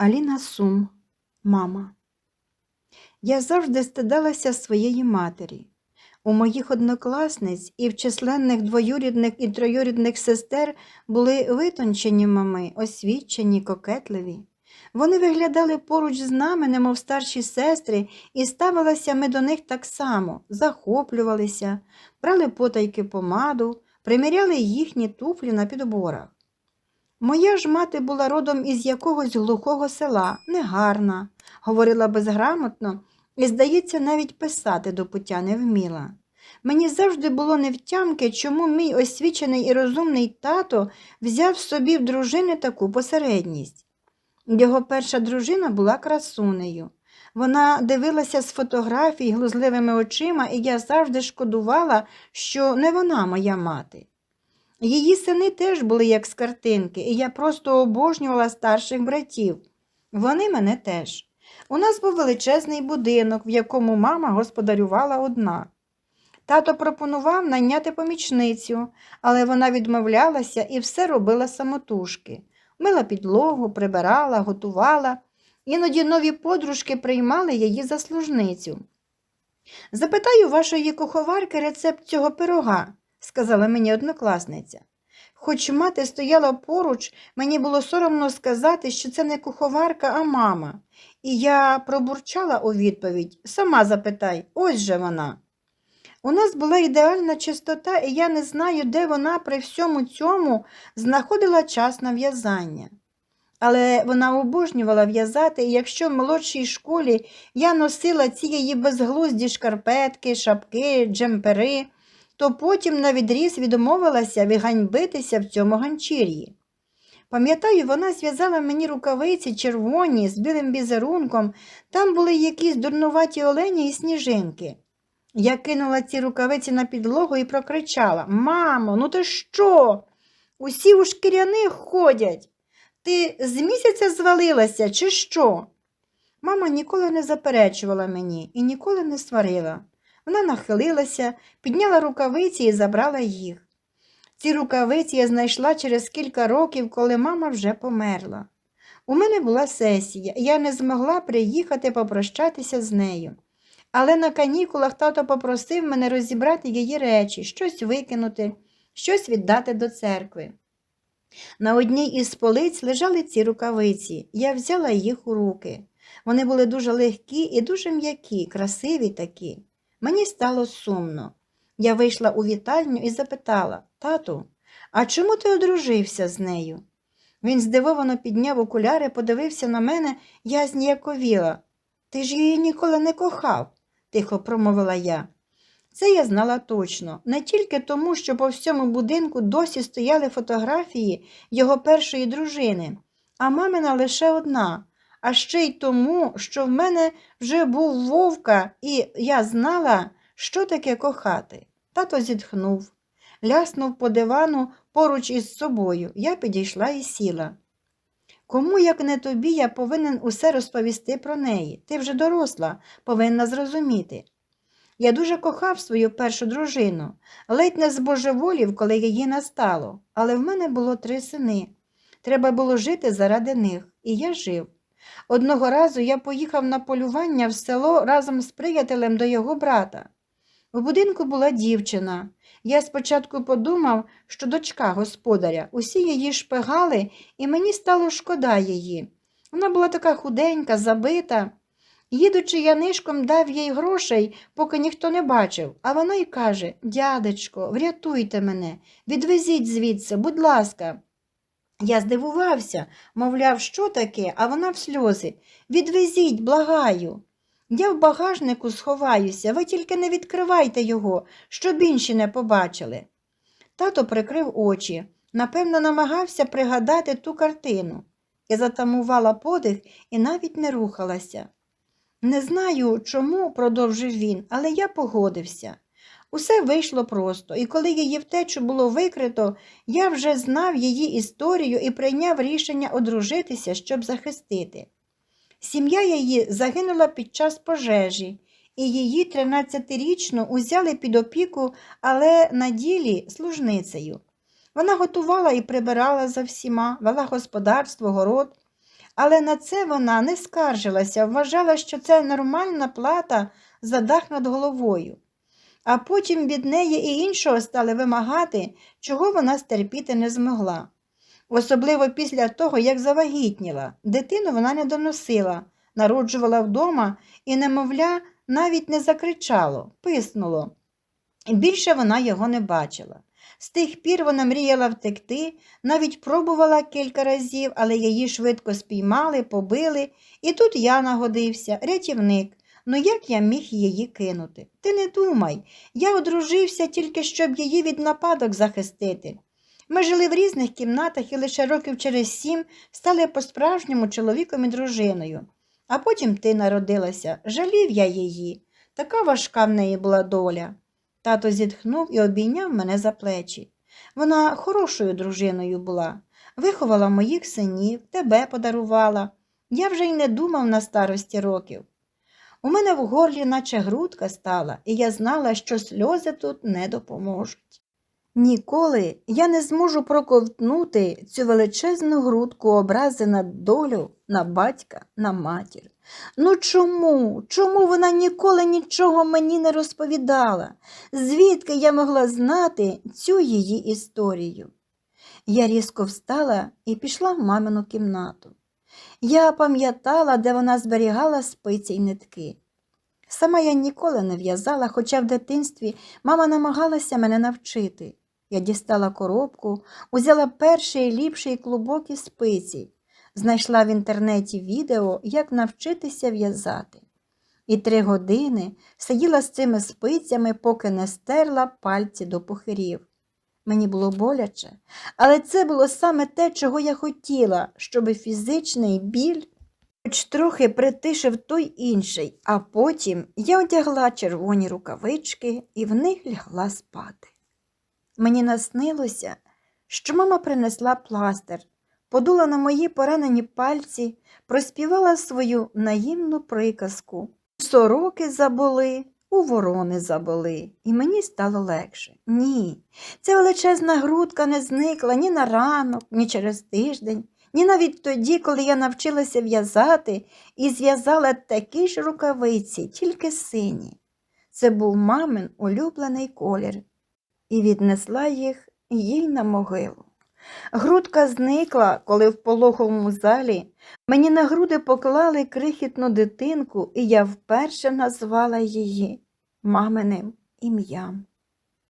Аліна Сум, мама. Я завжди стидалася своєї матері. У моїх однокласниць і в численних двоюрідних і троюрідних сестер були витончені мами, освічені, кокетливі. Вони виглядали поруч з нами, немов старші сестри, і ставилися ми до них так само, захоплювалися, брали потайки помаду, приміряли їхні туфлі на підборах. Моя ж мати була родом із якогось глухого села, негарна, говорила безграмотно і, здається, навіть писати до пуття не вміла. Мені завжди було невтямки, чому мій освічений і розумний тато взяв собі в дружини таку посередність. Його перша дружина була красунею. Вона дивилася з фотографій глузливими очима, і я завжди шкодувала, що не вона моя мати. Її сини теж були як з картинки, і я просто обожнювала старших братів. Вони мене теж. У нас був величезний будинок, в якому мама господарювала одна. Тато пропонував найняти помічницю, але вона відмовлялася і все робила самотужки. Мила підлогу, прибирала, готувала. Іноді нові подружки приймали її за служницю. Запитаю вашої куховарки рецепт цього пирога, сказала мені однокласниця. Хоч мати стояла поруч, мені було соромно сказати, що це не куховарка, а мама. І я пробурчала у відповідь сама запитай, ось же вона. У нас була ідеальна чистота, і я не знаю, де вона при всьому цьому знаходила час на в'язання. Але вона обожнювала в'язати, і якщо в молодшій школі я носила ці її безглузді шкарпетки, шапки, джемпери, то потім на відріз відмовилася відганьбитися в цьому ганчір'ї. Пам'ятаю, вона зв'язала мені рукавиці червоні з білим бізерунком, там були якісь дурнуваті олені і сніжинки. Я кинула ці рукавиці на підлогу і прокричала Мамо, ну ти що? Усі у шкіряних ходять. Ти з місяця звалилася, чи що? Мама ніколи не заперечувала мені і ніколи не сварила. Вона нахилилася, підняла рукавиці і забрала їх. Ці рукавиці я знайшла через кілька років, коли мама вже померла. У мене була сесія, і я не змогла приїхати попрощатися з нею. Але на канікулах тато попросив мене розібрати її речі, щось викинути, щось віддати до церкви. На одній із полиць лежали ці рукавиці. Я взяла їх у руки. Вони були дуже легкі і дуже м'які, красиві такі. Мені стало сумно. Я вийшла у вітальню і запитала тату, а чому ти одружився з нею? Він здивовано підняв окуляри, подивився на мене, я зніяковіла. Ти ж її ніколи не кохав, тихо промовила я. Це я знала точно, не тільки тому, що по всьому будинку досі стояли фотографії його першої дружини, а мамина лише одна, а ще й тому, що в мене вже був вовка, і я знала, що таке кохати. Тато зітхнув, ляснув по дивану поруч із собою. Я підійшла і сіла. Кому, як не тобі, я повинен усе розповісти про неї. Ти вже доросла, повинна зрозуміти. Я дуже кохав свою першу дружину, ледь не збожеволів, коли її настало, але в мене було три сини. Треба було жити заради них, і я жив. Одного разу я поїхав на полювання в село разом з приятелем до його брата. У будинку була дівчина. Я спочатку подумав, що дочка господаря, усі її шпигали, і мені стало шкода її. Вона була така худенька, забита. Їдучи, я нишком дав їй грошей, поки ніхто не бачив, а вона й каже Дядечко, врятуйте мене, відвезіть звідси, будь ласка. Я здивувався, мовляв, що таке, а вона в сльози. Відвезіть, благаю. Я в багажнику сховаюся, ви тільки не відкривайте його, щоб інші не побачили. Тато прикрив очі, напевно, намагався пригадати ту картину. Я затамувала подих і навіть не рухалася. Не знаю, чому, продовжив він, але я погодився. Усе вийшло просто, і коли її втечу було викрито, я вже знав її історію і прийняв рішення одружитися, щоб захистити. Сім'я її загинула під час пожежі, і її 13-річну узяли під опіку, але на ділі служницею. Вона готувала і прибирала за всіма, вела господарство, город, Але на це вона не скаржилася, вважала, що це нормальна плата за дах над головою. А потім від неї і іншого стали вимагати, чого вона стерпіти не змогла. Особливо після того, як завагітніла. Дитину вона не доносила, народжувала вдома і, немовля, навіть не закричало, писнуло. Більше вона його не бачила. З тих пір вона мріяла втекти, навіть пробувала кілька разів, але її швидко спіймали, побили, і тут я нагодився, рятівник. Ну як я міг її кинути? Ти не думай, я одружився тільки, щоб її від нападок захистити. Ми жили в різних кімнатах і лише років через сім стали по-справжньому чоловіком і дружиною. А потім ти народилася, жалів я її. Така важка в неї була доля. Тато зітхнув і обійняв мене за плечі. Вона хорошою дружиною була, виховала моїх синів, тебе подарувала. Я вже й не думав на старості років. У мене в горлі наче грудка стала, і я знала, що сльози тут не допоможуть. Ніколи я не зможу проковтнути цю величезну грудку образи на долю, на батька, на матір. Ну чому? Чому вона ніколи нічого мені не розповідала? Звідки я могла знати цю її історію? Я різко встала і пішла в мамину кімнату. Я пам'ятала, де вона зберігала спиці й нитки. Сама я ніколи не в'язала, хоча в дитинстві мама намагалася мене навчити. Я дістала коробку, узяла перший ліпший клубок і спиці, знайшла в інтернеті відео, як навчитися в'язати. І три години сиділа з цими спицями, поки не стерла пальці до пухирів. Мені було боляче, але це було саме те, чого я хотіла, щоб фізичний біль хоч трохи притишив той інший, а потім я одягла червоні рукавички і в них лягла спати. Мені наснилося, що мама принесла пластир, подула на мої поранені пальці, проспівала свою наївну приказку. Сороки заболи, у ворони заболи, і мені стало легше. Ні, ця величезна грудка не зникла ні на ранок, ні через тиждень, ні навіть тоді, коли я навчилася в'язати і зв'язала такі ж рукавиці, тільки сині. Це був мамин улюблений колір, і віднесла їх їй на могилу. Грудка зникла, коли в пологовому залі мені на груди поклали крихітну дитинку, і я вперше назвала її маминим ім'ям.